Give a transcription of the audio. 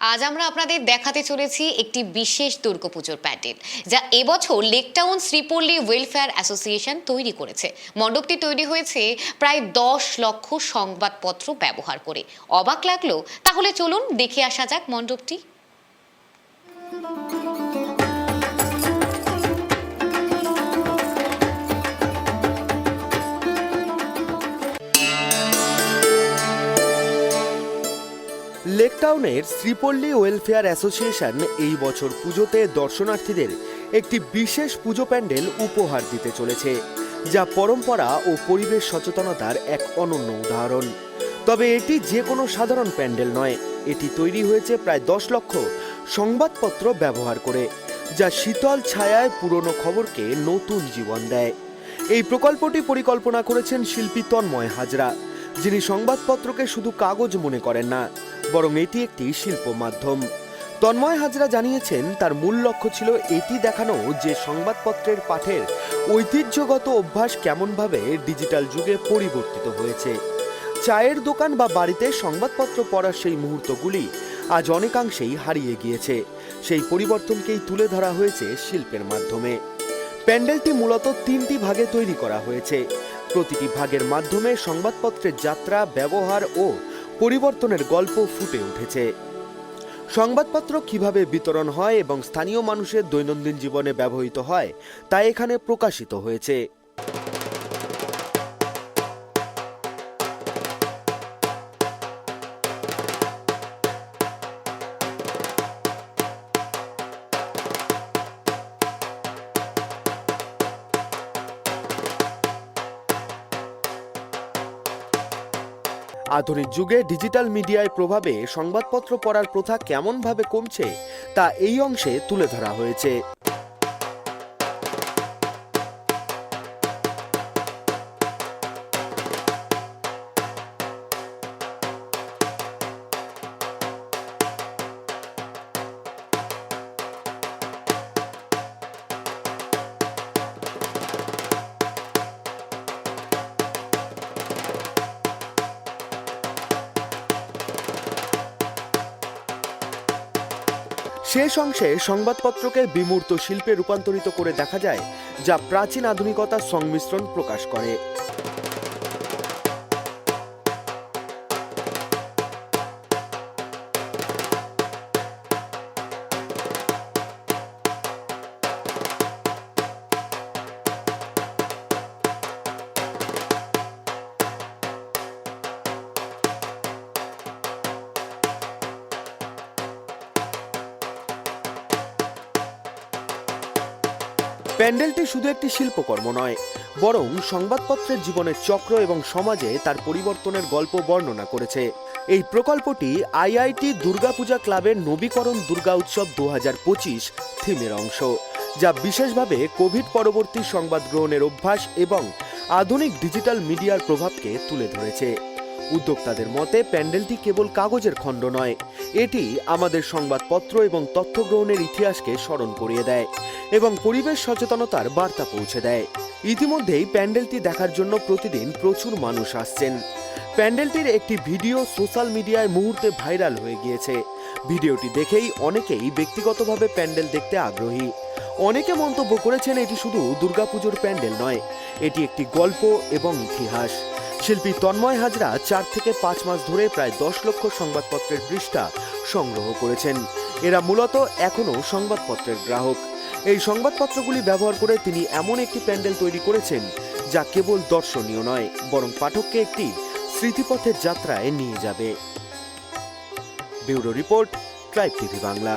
আজ আমরা আপনাদের দেখাতে চলেছি একটি বিশেষ দুর্গাপুজোর প্যান্ডেল, যা এবছর লেকটাউন শ্রীপল্লী ওয়েলফেয়ার অ্যাসোসিয়েশন তৈরি করেছে। মণ্ডপটি তৈরি হয়েছে প্রায় দশ লক্ষ সংবাদপত্র ব্যবহার করে। অবাক লাগল? তাহলে চলুন দেখে আসা যাক মণ্ডপটি। লেকটাউনের শ্রীপল্লী ওয়েলফেয়ার অ্যাসোসিয়েশন এই বছর পুজোতে দর্শনার্থীদের একটি বিশেষ পুজো প্যান্ডেল উপহার দিতে চলেছে, যা পরম্পরা ও পরিবেশ সচেতনতার এক অনন্য উদাহরণ। তবে এটি যে কোনো সাধারণ প্যান্ডেল নয়, এটি তৈরি হয়েছে প্রায় দশ লক্ষ সংবাদপত্র ব্যবহার করে, যা শীতল ছায়ায় পুরনো খবরকে নতুন জীবন দেয়। এই প্রকল্পটি পরিকল্পনা করেছেন শিল্পী তন্ময় হাজরা, যিনি সংবাদপত্রকে শুধু কাগজ মনে করেন না বরং এটি একটি শিল্প মাধ্যম। তন্ময় হাজরা জানিয়েছেন, তার মূল লক্ষ্য ছিল এটি দেখানো যে সংবাদপত্রের পাঠের ঐতিহ্যগত অভ্যাস কেমনভাবে ডিজিটাল যুগে পরিবর্তিত হয়েছে। চায়ের দোকান বা বাড়িতে সংবাদপত্র পড়ার সেই মুহূর্তগুলি আজ অনেকাংশেই হারিয়ে গিয়েছে। সেই পরিবর্তনকেই তুলে ধরা হয়েছে শিল্পের মাধ্যমে। প্যান্ডেলটি মূলত তিনটি ভাগে তৈরি করা হয়েছে। প্রতিটি ভাগের মাধ্যমে সংবাদপত্রের যাত্রা, ব্যবহার ও পরিবর্তনের গল্প ফুটে উঠেছে। সংবাদপত্র কীভাবে বিতরণ হয় এবং স্থানীয় মানুষের দৈনন্দিন জীবনে ব্যবহৃত হয়, তা এখানে প্রকাশিত হয়েছে। আধুনিক যুগে ডিজিটাল মিডিয়ায় প্রভাবে সংবাদপত্র পড়ার প্রথা কেমনভাবে কমছে, তা এই অংশে তুলে ধরা হয়েছে। শেষ অংশে সংবাদপত্রকে বিমূর্ত শিল্পে রূপান্তরিত করে দেখা যায়, যা প্রাচীন আধুনিকতার সংমিশ্রণ প্রকাশ করে। প্যান্ডেলটি শুধু একটি শিল্পকর্ম নয়, বরং সংবাদপত্রের জীবনের চক্র এবং সমাজে তার পরিবর্তনের গল্প বর্ণনা করেছে। এই প্রকল্পটি আইআইটি দুর্গাপূজা ক্লাবের নবীকরণ দুর্গা উৎসব দু থিমের অংশ, যা বিশেষভাবে কোভিড পরবর্তী সংবাদ গ্রহণের অভ্যাস এবং আধুনিক ডিজিটাল মিডিয়ার প্রভাবকে তুলে ধরেছে। উদ্যোক্তাদের মতে, প্যান্ডেলটি কেবল কাগজের খণ্ড নয়, এটি আমাদের সংবাদপত্র এবং তথ্য গ্রহণের ইতিহাসকে স্মরণ করিয়ে দেয়। এবং পরিবেশ সচেতনতার বার্তা পৌঁছে দেয়। ইতিমধ্যেই প্যান্ডেলটি দেখার জন্য প্রতিদিন প্রচুর মানুষ আসছেন। প্যান্ডেলটির একটি ভিডিও সোশ্যাল মিডিয়ায় মুহূর্তে ভাইরাল হয়ে গিয়েছে। ভিডিওটি দেখেই অনেকেই ব্যক্তিগতভাবে প্যান্ডেল দেখতে আগ্রহী। অনেকে মন্তব্য করেছেন এটি শুধু দুর্গাপুজোর প্যান্ডেল নয়, এটি একটি গল্প এবং ইতিহাস। শিল্পী তন্ময় হাজরা চার থেকে পাঁচ মাস ধরে প্রায় দশ লক্ষ সংবাদপত্রের পৃষ্ঠা সংগ্রহ করেছেন। এরা মূলত এখনও সংবাদপত্রের গ্রাহক। এই সংবাদপত্রগুলি ব্যবহার করে তিনি এমন একটি প্যান্ডেল তৈরি করেছেন যা কেবল দর্শনীয় নয়, বরং পাঠককে একটি স্মৃতিপথের যাত্রায় নিয়ে যাবে। Bureau report tribe TV Bangla.